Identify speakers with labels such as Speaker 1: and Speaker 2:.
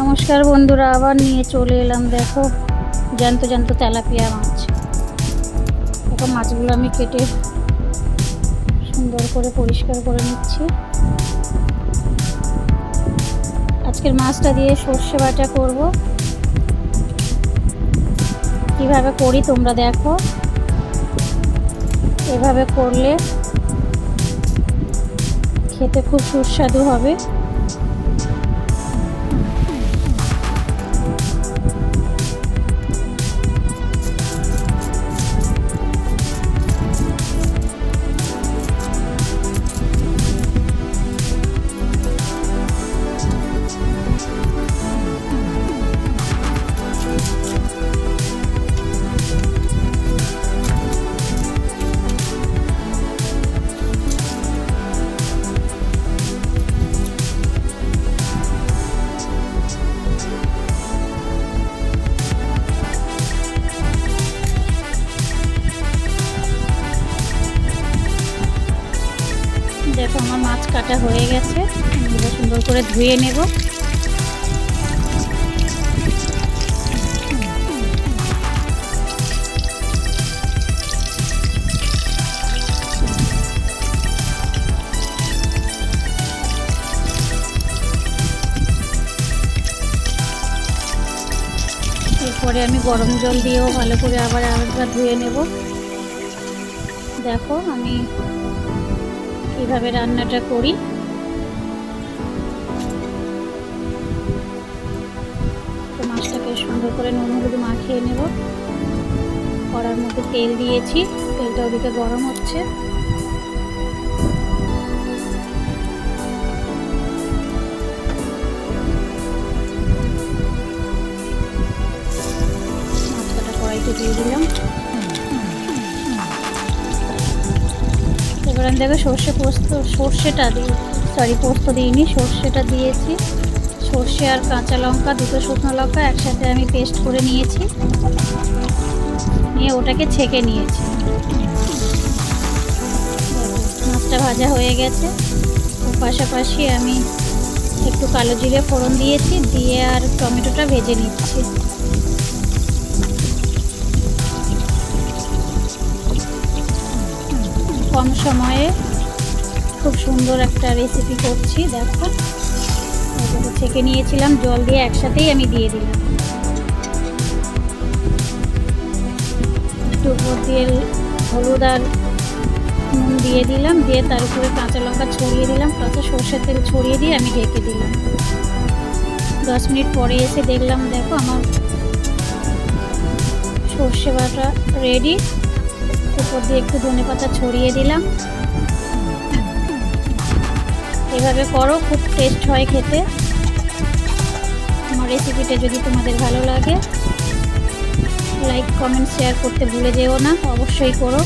Speaker 1: নমস্কার বন্ধুরা, আবার নিয়ে চলে এলাম, দেখো, জ্যান্ত জ্যান্ত তেলাপিয়া মাছ। দেখো, মাছগুলো আমি কেটে সুন্দর করে পরিষ্কার করে নিচ্ছি। আজকের মাছটা দিয়ে সর্ষে বাটা করব। কীভাবে করি তোমরা দেখো। এভাবে করলে খেতে খুব সুস্বাদু হবে। দেখো আমার মাছ কাটা হয়ে গেছে। এগুলো সুন্দর করে ধুয়ে নেব। এরপরে আমি গরম জল দিয়েও ভালো করে আবার আরেকবার ধুয়ে নেব। দেখো আমি কীভাবে রান্নাটা করি। তো মাছটাকে সুন্দর করে নুন হলুদ মাখিয়ে নেব। কড়ার মধ্যে তেল দিয়েছি। তেলটা ওদিকে গরম হচ্ছে। আমি দেখো সর্ষে পোস্ত, সর্ষেটা দিই সরি পোস্ত দিইনি, সর্ষেটা দিয়েছি। সর্ষে আর কাঁচা লঙ্কা, দুটো শুকনো লঙ্কা একসাথে আমি পেস্ট করে নিয়েছি। নিয়ে ওটাকে ছেঁকে নিয়েছি। মাছটা ভাজা হয়ে গেছে। পাশাপাশি আমি একটু কালো জিরে ফোড়ন দিয়েছি, দিয়ে আর টমেটোটা ভেজে নিচ্ছি। কম সময়ে খুব সুন্দর একটা রেসিপি করছি, দেখো। ছেঁকে নিয়েছিলাম, জল দিয়ে একসাথেই আমি দিয়ে দিলাম। একটু দিয়ে হলুদ আর নুন দিয়ে দিলাম, দিয়ে তার উপরে কাঁচা লঙ্কা ছড়িয়ে দিলাম, কাঁচা সর্ষের তেল ছড়িয়ে দিয়ে আমি ঢেকে দিলাম। দশ মিনিট পরে এসে দেখলাম, দেখো আমার সর্ষে বাটা রেডি উপর দিয়ে একটু ধনে পাতা ছড়িয়ে দিলাম। এভাবে করো, খুব টেস্ট হয় খেতে। আমার রেসিপিটা যদি তোমাদের ভালো লাগে লাইক কমেন্ট শেয়ার করতে ভুলে যেও না, অবশ্যই করো।